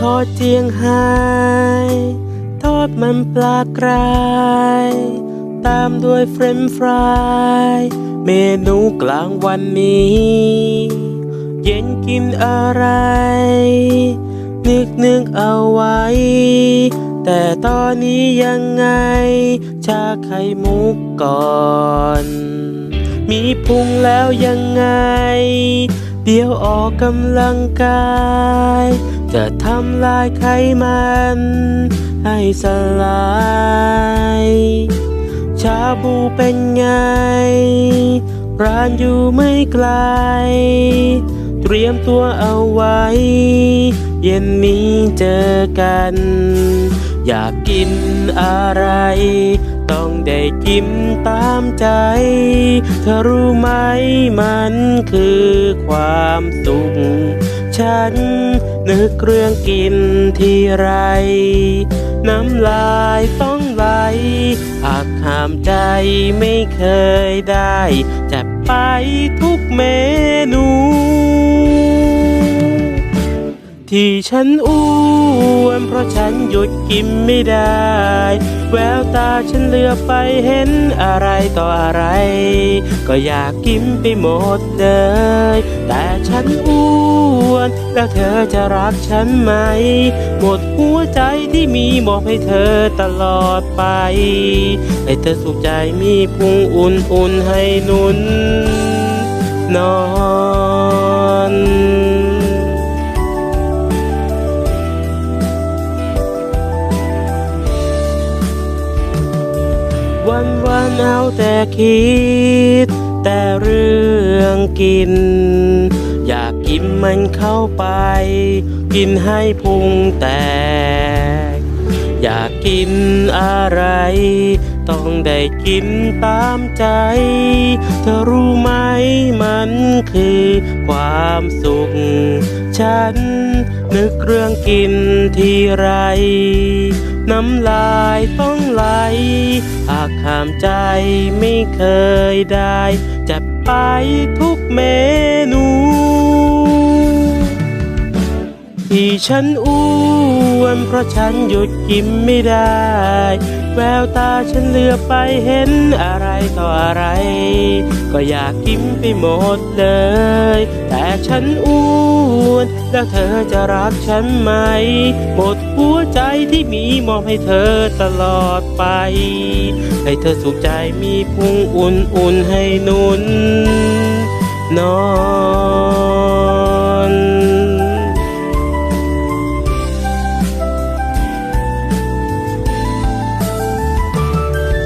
ทอดเจียงไฮทอดมันปลากรายตามด้วยเฟรนฟราย เมนูกลางวันนี้ เย็นกินอะไร นึกนึกเอาไว้ แต่ตอนนี้ยังไง ชาไข่มุกก่อน มีพุงแล้วยังไง เดี๋ยวออกกำลังกาย จะทำลายไขมัน ให้สลาย ชาบูเป็นไง ร้านอยู่ไม่ไกล เตรียมตัวเอาไว้ เย็นนี้เจอกัน อยากกินอะไร ต้องได้กินตามใจ เธอรู้ไหมมันคือความสุขฉัน นึกเรื่องกินทีไร น้ำลายต้องไหลหากหามใจไม่เคยได้ จะไปทุกเมนู ที่ฉันอ้วนเพราะฉันหยุดกินไม่ได้ แววตาฉันเลือไปเห็นอะไรต่ออะไร ก็อยากกินไปหมดเลย แต่ฉันอ้วนแล้วเธอจะรักฉันไหม หมดหัวใจที่มีมอบให้เธอตลอดไป ให้เธอสุขใจมีพุงอุ่นๆให้นุนนอน วันวันๆเอาแต่คิด แต่เรื่องกิน อยากกินมันเข้าไป กินให้พุงแตก อยากกินอะไร ต้องได้กินตามใจ เธอรู้ไหมมันคือความสุข ฉันนึกเรื่องกินทีไร น้ำลายต้องไหลหากห้ามใจไม่เคยได้ จะไปทุกเมนู ที่ฉันอ้ เพราะฉันหยุดกินไม่ได้ แววตาฉันเลือไปเห็นอะไรต่ออะไร ก็อยากกินไปหมดเลย แต่ฉันอ้วนแล้วเธอจะรักฉันไหม หมดหัวใจที่มีมอบให้เธอตลอดไป ให้เธอสุขใจมีพุงอุ่นๆให้นุนนอน